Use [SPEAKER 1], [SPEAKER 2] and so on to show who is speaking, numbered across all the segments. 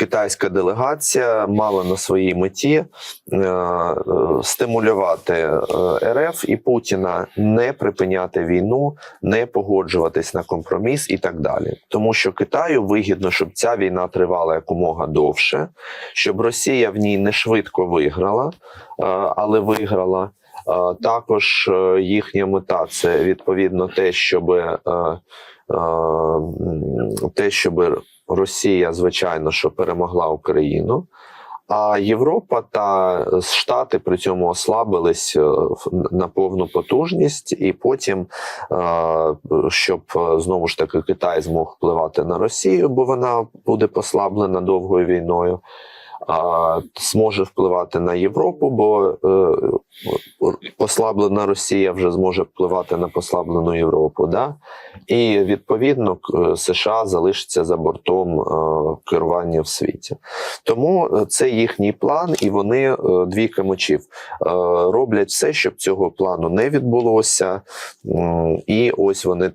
[SPEAKER 1] китайська делегація мала на своїй меті е, стимулювати е, РФ і Путіна не припиняти війну, не погоджуватись на компроміс і так далі. Тому що Китаю вигідно, щоб ця війна тривала якомога довше, щоб Росія в ній не швидко виграла, е, але виграла. Також їхня мета це відповідно те, щоб те, щоб Росія, звичайно, що перемогла Україну. А Європа та Штати при цьому ослабились е, на повну потужність, і потім, е, щоб е, знову ж таки Китай змог впливати на Росію, бо вона буде послаблена довгою війною. Зможе впливати на Європу, бо е, послаблена Росія вже зможе впливати на послаблену Європу. Да? І відповідно США залишиться за бортом е, керування в світі. Тому е, це їхній план, і вони двійка мечів е, роблять все, щоб цього плану не відбулося. І ось вони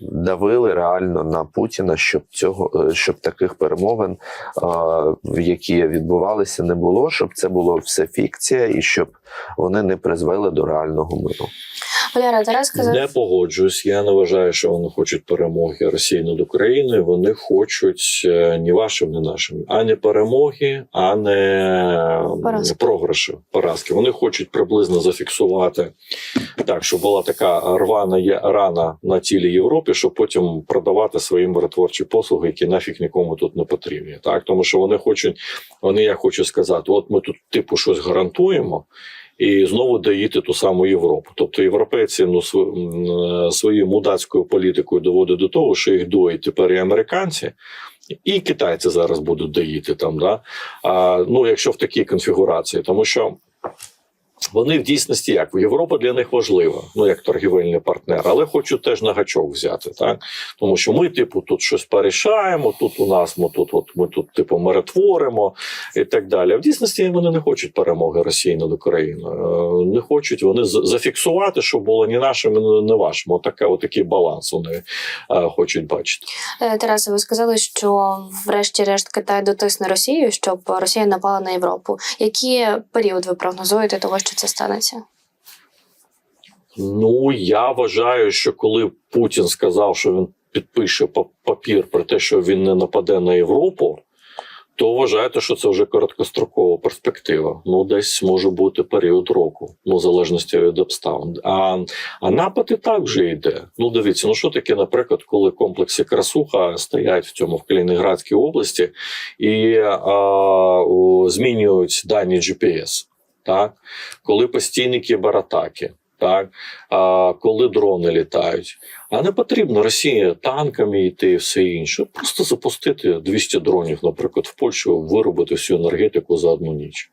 [SPEAKER 1] давили реально на Путіна, щоб цього щоб таких перемовин, в які відбувалися, не було, щоб це було все фікція, і щоб вони не призвели до реального миру.
[SPEAKER 2] Валяра, Тарас сказав,
[SPEAKER 3] Не погоджуюсь. Я не вважаю, що вони хочуть перемоги Росії над Україною. Вони хочуть е, ні вашим, ні нашим, а не перемоги, а не
[SPEAKER 2] Поразки.
[SPEAKER 3] програші, поразки. Вони хочуть приблизно зафіксувати так, щоб була така рвана рана на тілі Європи, щоб потім продавати свої миротворчі послуги, які нафіг нікому тут не потрібні. Так, тому що вони хочуть, вони я хочу сказати, от ми тут типу щось гарантуємо. І знову доїти ту саму Європу. Тобто європейці ну е, своєю мудацькою політикою доводять до того, що їх доїть тепер і американці, і китайці зараз будуть доїти там. Да? А, ну, якщо в такій конфігурації, тому що. Вони в дійсності як Європа для них важлива, ну як торгівельний партнер, але хочуть теж на гачок взяти, так тому що ми, типу, тут щось порішаємо. Тут у нас ми тут, от ми тут, типу, миротворимо і так далі. А в дійсності вони не хочуть перемоги Росії над Україною. Е, Не хочуть вони зафіксувати, що було ні нашим, ні вашим. Отаке, отакий баланс вони е, хочуть бачити.
[SPEAKER 2] е, Тарасе, ви сказали, що врешті-решт Китай дотисне Росію, щоб Росія напала на Європу. Який період ви прогнозуєте того, що це станеться?
[SPEAKER 3] Ну я вважаю, що коли Путін сказав, що він підпише папір про те, що він не нападе на Європу. То вважаєте, що це вже короткострокова перспектива. Ну, десь може бути період року, ну в залежності від обставин. А, а напад і так вже йде. Ну, дивіться, ну що таке, наприклад, коли комплекси красуха стоять в цьому в Калінінградській області і а, о, змінюють дані GPS, так коли постійні кібератаки. Так, а, коли дрони літають, а не потрібно Росії танками йти і все інше. Просто запустити 200 дронів, наприклад, в Польщу, виробити всю енергетику за одну ніч.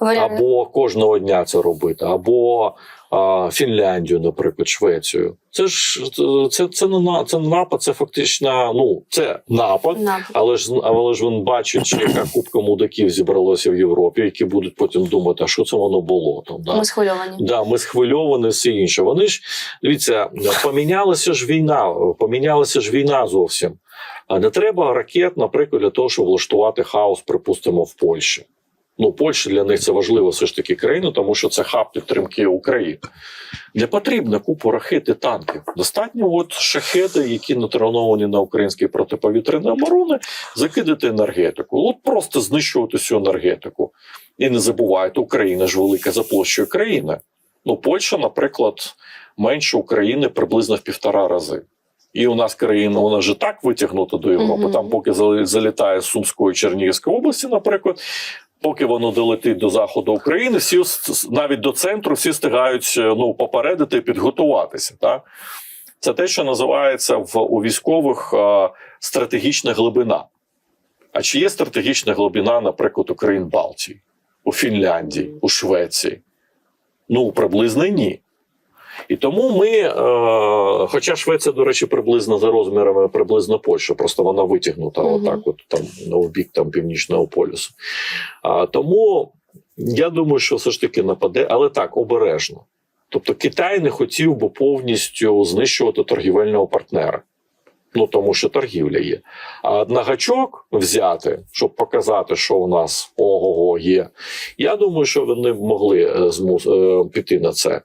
[SPEAKER 3] Або кожного дня це робити, або а, Фінляндію, наприклад, Швецію. Це ж це, це не на це напад, це фактично ну це напад.
[SPEAKER 2] напад.
[SPEAKER 3] Але ж але ж він бачить, що яка купка мудаків зібралася в Європі, які будуть потім думати, а що це воно було там. Да?
[SPEAKER 2] Ми схвильовані.
[SPEAKER 3] Да, ми схвильовані, все інше. Вони ж дивіться, помінялася ж війна, помінялася ж війна зовсім. А не треба ракет, наприклад, для того, щоб влаштувати хаос, припустимо, в Польщі. Ну, Польща для них це важлива все ж таки країна, тому що це хаб підтримки України. Не потрібно купу ракет і танків. Достатньо от шахеди, які натроновані на українській протиповітряної оборони, закидати енергетику. От просто знищувати всю енергетику. І не забувайте, Україна ж велика за площею країна. Ну, Польща, наприклад, менше України приблизно в півтора рази. І у нас країна вона вже так витягнута до Європи.
[SPEAKER 2] Мгм.
[SPEAKER 3] Там, поки залітає з Сумської Чернігівської області, наприклад, поки воно долетить до заходу України, всі навіть до центру всі встигають е, ну, попередити підготуватися. Так? Це те, що називається в у військових а, стратегічна глибина. А чи є стратегічна глибина, наприклад, у країн Балтії, у Фінляндії, у Швеції? Ну, приблизно ні. І тому ми, е, хоча Швеція, до речі, приблизно за розмірами, приблизно Польща, просто вона витягнута
[SPEAKER 2] угу.
[SPEAKER 3] отак, от там в бік там північного полюсу. А, тому я думаю, що все ж таки нападе, але так, обережно. Тобто Китай не хотів би повністю знищувати торгівельного партнера. Ну тому що торгівля є. А на гачок взяти, щоб показати, що у нас ого-го є. Я думаю, що вони могли е, змус, е, піти на це.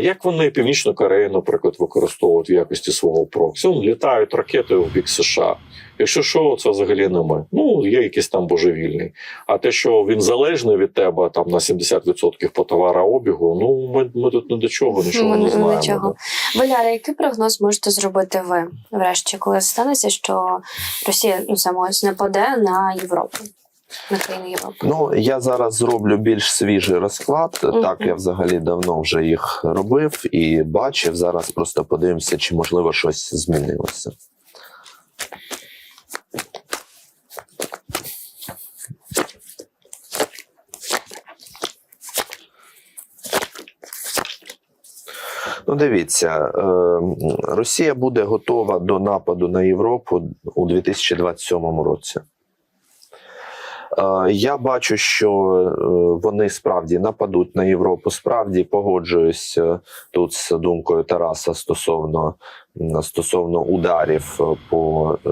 [SPEAKER 3] Як вони Північну Корею, наприклад, використовують в якості свого проксі? Літають ракети в бік США. Якщо що, це взагалі не ми. Ну, є якийсь там божевільний. А те, що він залежний від тебе там на 70% по товарообігу, ну ми, ми тут ні до чого нічого
[SPEAKER 2] Ми
[SPEAKER 3] не знаємо.
[SPEAKER 2] чого. Валяра, який прогноз можете зробити ви врешті, коли станеться, що Росія ну саме ось нападе на Європу, на країни Європи?
[SPEAKER 1] Ну, я зараз зроблю більш свіжий розклад. Так, я взагалі давно вже їх робив і бачив. Зараз просто подивимося, чи можливо щось змінилося. Дивіться, е, Росія буде готова до нападу на Європу у 2027 році. Е, Я бачу, що е, вони справді нападуть на Європу. Справді погоджуюсь тут з думкою Тараса стосовно, стосовно ударів е, по е,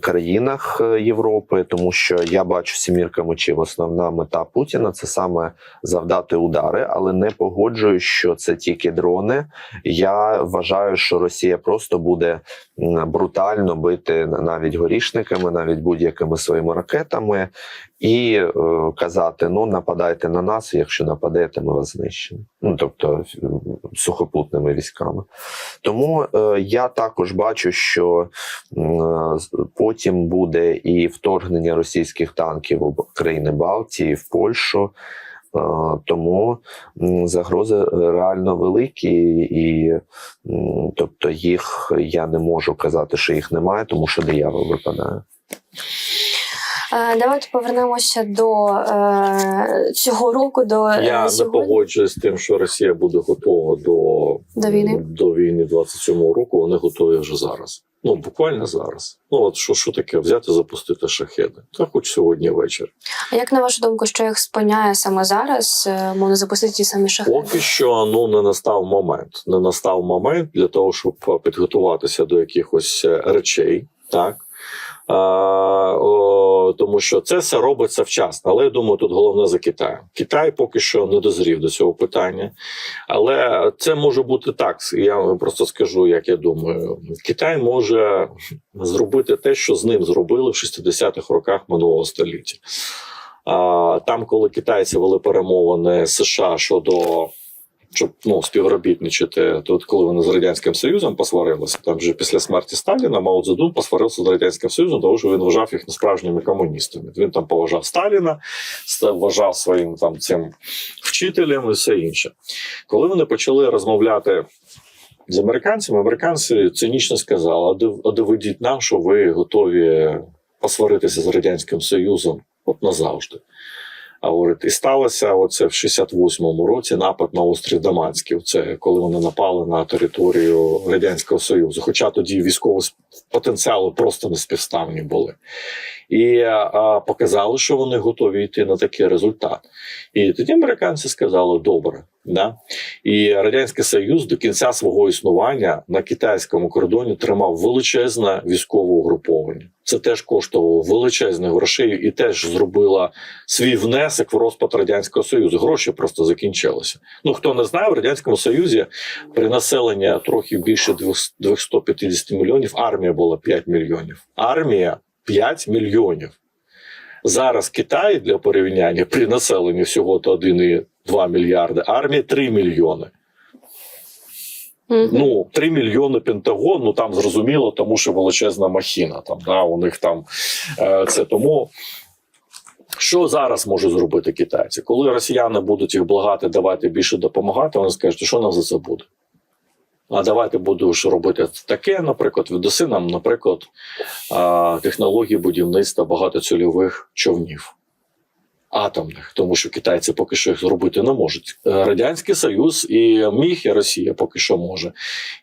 [SPEAKER 1] країнах е, Європи, тому що я бачу сімірка мечів. Основна мета Путіна це саме завдати удари, але не погоджуюсь, що це тільки дрони. Я вважаю, що Росія просто буде брутально бити навіть горішниками, навіть будь-якими своїми ракетами, і е, казати: ну нападайте на нас, якщо нападете, ми вас знищимо. Ну тобто е, сухопутними військами. Тому е, я також бачу, що е, потім буде і вторгнення російських танків у країни Балтії, в Польщу. Е, Тому загрози реально великі, і тобто їх я не можу казати, що їх немає, тому що диявол випадає.
[SPEAKER 2] Е, Давайте повернемося до е, цього року, до е,
[SPEAKER 3] Я не погоджуюсь з тим, що Росія буде готова до,
[SPEAKER 2] До війни?
[SPEAKER 3] до війни 27-го року. Вони готові вже зараз. Ну буквально зараз. Ну от що, що таке взяти, запустити шахеди? Та хоч сьогодні ввечері.
[SPEAKER 2] А як на вашу думку, що їх спиняє саме зараз? е, Мовно запустити ті самі шахеди?
[SPEAKER 3] Поки що ну не настав момент. Не настав момент для того, щоб підготуватися до якихось речей, так. Тому що це все робиться вчасно. Але я думаю, тут головне за Китаєм. Китай поки що не дозрів до цього питання. Але це може бути так. Я просто скажу, як я думаю. Китай може зробити те, що з ним зробили в 60-х роках минулого століття. Там, коли китайці вели перемовини США щодо щоб ну, співробітничати, то от коли вони з радянським союзом посварилися, там вже після смерті Сталіна Мао Цзедун посварився з радянським союзом, тому що він вважав їх несправжніми комуністами. Він там поважав Сталіна, вважав своїм там цим вчителем і все інше. Коли вони почали розмовляти. З американцями американці цинічно сказали: а дов- а доведіть нам, що ви готові посваритися з радянським союзом от назавжди. Говорить, і сталося оце в 68-му році напад на острів Даманський. Це коли вони напали на територію радянського союзу. Хоча тоді військові потенціалу просто не співставні були, і а, показали, що вони готові йти на такий результат. І тоді американці сказали: добре. Да? І радянський союз до кінця свого існування на китайському кордоні тримав величезне військове угруповання. Це теж коштувало величезних грошей і теж зробила свій внесок в розпад радянського союзу. Гроші просто закінчилися. Ну хто не знає, в радянському союзі при населенні трохи більше 200 250 мільйонів. Армія була 5 мільйонів. Армія 5 мільйонів. Зараз Китай для порівняння при населенні всього то 1,2 мільярди, армія 3 мільйони.
[SPEAKER 2] Мгм.
[SPEAKER 3] Ну, 3 мільйони Пентагон, ну там зрозуміло, тому що величезна махіна. Там, да, у них там е, це тому. Що зараз можуть зробити китайці? Коли росіяни будуть їх благати, давати більше допомагати, вони скажуть, що нам за це буде. А давайте будеш робити таке, наприклад, віддаси нам, наприклад, технології будівництва багатоцільових човнів атомних, тому що китайці поки що їх зробити не можуть. Е, Радянський Союз і міг, і Росія поки що може,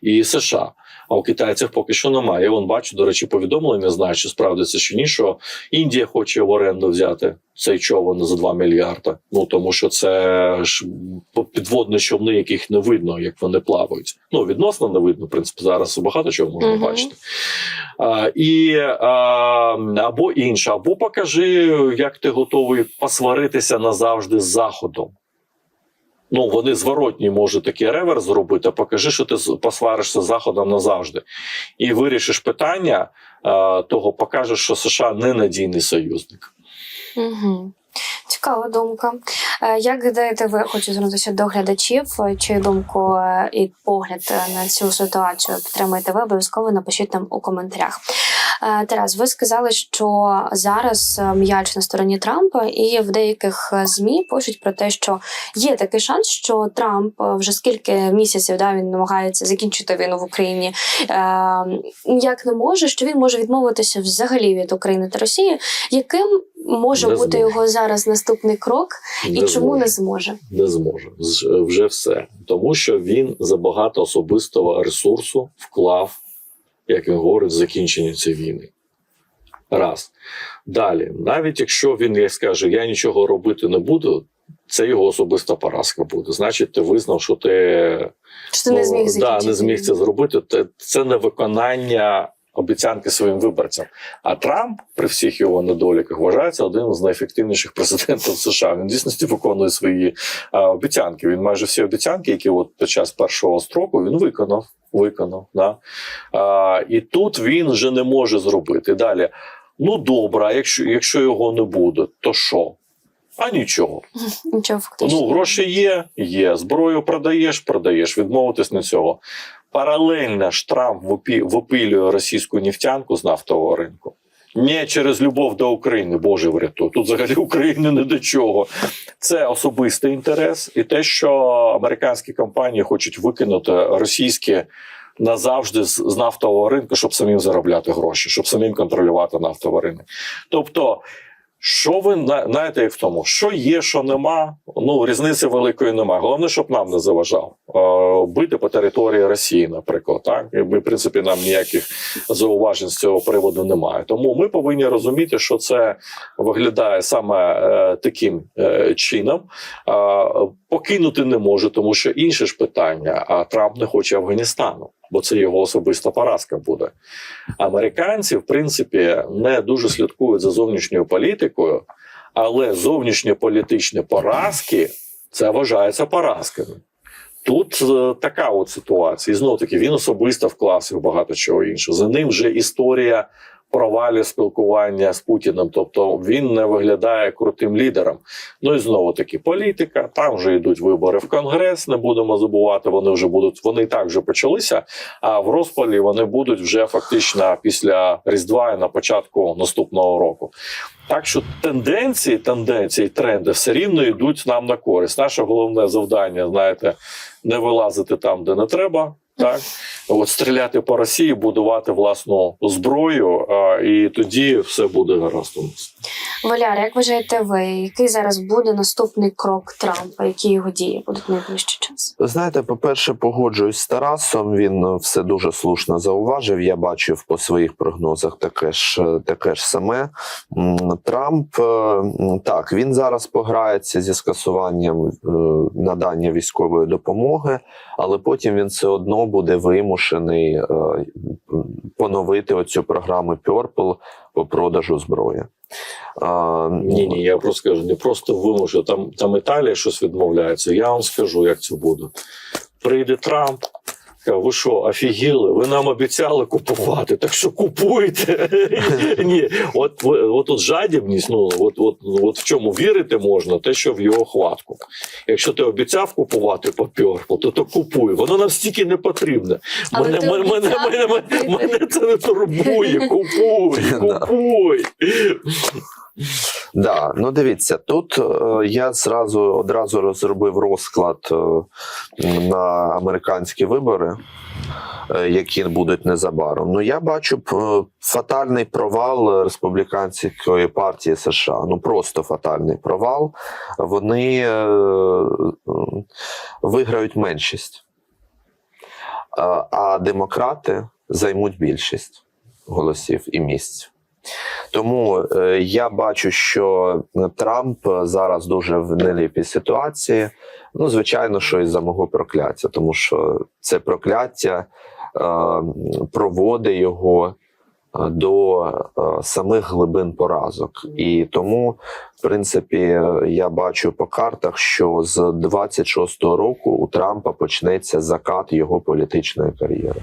[SPEAKER 3] і США. А у китайців поки що немає. Я вон бачу, до речі, повідомлення, не знаю, чи справдиться чи ні, що Індія хоче в оренду взяти Цей човен за 2 мільярда. Ну тому що це ж підводні човни, яких не видно, як вони плавають. Ну відносно не видно. В принципі, зараз багато чого можна
[SPEAKER 2] Мгм.
[SPEAKER 3] бачити. А, і а, або інше, або покажи, як ти готовий посваритися назавжди з заходом. Ну, вони зворотні можуть такий ревер зробити. Покажи, що ти посваришся заходом назавжди, і вирішиш питання а, того, покажеш, що США ненадійний союзник.
[SPEAKER 2] Угу. Цікава думка. Е, Як гадаєте, ви хочу звернутися до глядачів, е, чию думку е, і погляд е, на цю ситуацію підтримуєте ви, обов'язково напишіть нам у коментарях. Е, Тарас, ви сказали, що зараз е, м'яч на стороні Трампа, і в деяких е, змі пишуть про те, що є такий шанс, що Трамп вже скільки місяців да, він намагається закінчити війну в Україні. Е, Як не може, що він може відмовитися взагалі від України та Росії, яким може
[SPEAKER 3] Не
[SPEAKER 2] бути
[SPEAKER 3] зможе.
[SPEAKER 2] його зараз наступний крок, і
[SPEAKER 3] Не
[SPEAKER 2] чому
[SPEAKER 3] зможе.
[SPEAKER 2] не зможе?
[SPEAKER 3] не зможе вже все, тому що він забагато особистого ресурсу вклав, як він говорить, закінчення цієї війни. Раз. Далі, навіть якщо він як скаже, я нічого робити не буду, це його особиста поразка буде. Значить, ти визнав, що ти
[SPEAKER 2] Що ти не зміг
[SPEAKER 3] да, не зміг це зробити. Це, не виконання обіцянки своїм виборцям. А Трамп, при всіх його недоліках, вважається одним з найефективніших президентів США. Він дійсності виконує свої а, обіцянки. Він майже всі обіцянки, які от під час першого строку він виконав. Виконав. Да? А, і тут він вже не може зробити. Далі. Ну добре, а якщо, якщо його не буде, то що? А нічого.
[SPEAKER 2] Нічого фактично.
[SPEAKER 3] Ну, гроші є, є. Зброю продаєш, продаєш. Відмовитись на цього. Паралельно ж Трамп випі- російську нефтянку з нафтового ринку. Не через любов до України, Боже врятуй. Тут взагалі України не до чого. Це особистий інтерес, і те, що американські компанії хочуть викинути російські назавжди з, з нафтового ринку, щоб самим заробляти гроші, щоб самим контролювати нафтовий ринок. Тобто, що ви на- знаєте, як в тому, що є, що нема, ну різниці великої немає. Головне, щоб нам не заважав бити по території Росії, наприклад. Так і в принципі, нам ніяких зауважень з цього приводу немає. Тому ми повинні розуміти, що це виглядає саме е, таким е, чином. Покинути не може, тому що інше ж питання. А Трамп не хоче Афганістану, бо це його особиста поразка буде. Американці, в принципі, не дуже слідкують за зовнішньою політикою, але зовнішньополітичні поразки це вважається поразками. Тут е, така от ситуація. І знову таки він особисто вклався в багато чого іншого. За ним вже історія провалів спілкування з Путіним. Тобто він не виглядає крутим лідером. Ну і знову таки політика. Там вже йдуть вибори в Конгрес. Не будемо забувати. Вони вже будуть. Вони так вже почалися. А в розпалі вони будуть вже фактично після Різдва і на початку наступного року. Так що тенденції, тенденції, тренди все рівно йдуть нам на користь. Наше головне завдання, знаєте, не вилазити там, де не треба. Так, от стріляти по Росії, будувати власну зброю, і тоді все буде гаразд у нас.
[SPEAKER 2] Валяр, як вважаєте ви, який зараз буде наступний крок Трампа? Які його дії будуть в найближчий час?
[SPEAKER 1] Знаєте, по-перше, погоджуюсь з Тарасом. Він все дуже слушно зауважив. Я бачив по своїх прогнозах таке ж таке ж саме. Трамп е, так він зараз пограється зі скасуванням е, надання військової допомоги, але потім він все одно буде вимушений е, поновити оцю програму Purple по продажу зброї. А,
[SPEAKER 3] Ні, ні, я просто скажу, не просто вимушу. Там, там Італія щось відмовляється. Я вам скажу, як це буде. Прийде Трамп. Каже, Ви що, офігіли? Ви нам обіцяли купувати, так що купуйте. Ні, от, от тут жадібність, ну от, от, от в чому вірити можна, те, що в його хватку. Якщо ти обіцяв купувати папірку, то, то купуй. Воно нам стільки не потрібне. Мене, мене, мене, мене, мене, мене це не турбує. Купуй, купуй.
[SPEAKER 1] Да, ну дивіться, тут е, я зразу одразу розробив розклад е, на американські вибори, е, які будуть незабаром. Ну я бачу фатальний провал республіканської партії США. Ну просто фатальний провал. Вони виграють меншість, а демократи займуть більшість голосів і місць. Тому е, я бачу, що Трамп зараз дуже в неліпій ситуації. Ну, звичайно, що із-за мого прокляття, тому що це прокляття е, проводить його е, до самих глибин поразок. І тому, в принципі, я бачу по картах, що з 26-го року у Трампа почнеться закат його політичної кар'єри.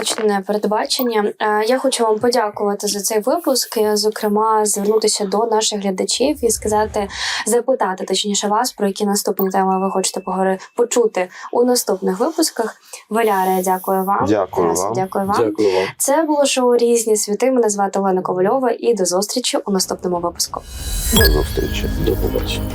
[SPEAKER 2] Гучне передбачення. Е, Я хочу вам подякувати за цей випуск. Зокрема, звернутися до наших глядачів і сказати, запитати точніше вас, про які наступні теми ви хочете поговори- почути у наступних випусках. Валяре, дякую вам.
[SPEAKER 1] Дякую вам.
[SPEAKER 2] Дякую вам.
[SPEAKER 3] Дякую вам.
[SPEAKER 2] Це було шоу Різні світи. Мене звати Олена Ковальова. І до зустрічі у наступному випуску.
[SPEAKER 1] До зустрічі.
[SPEAKER 3] До побачення.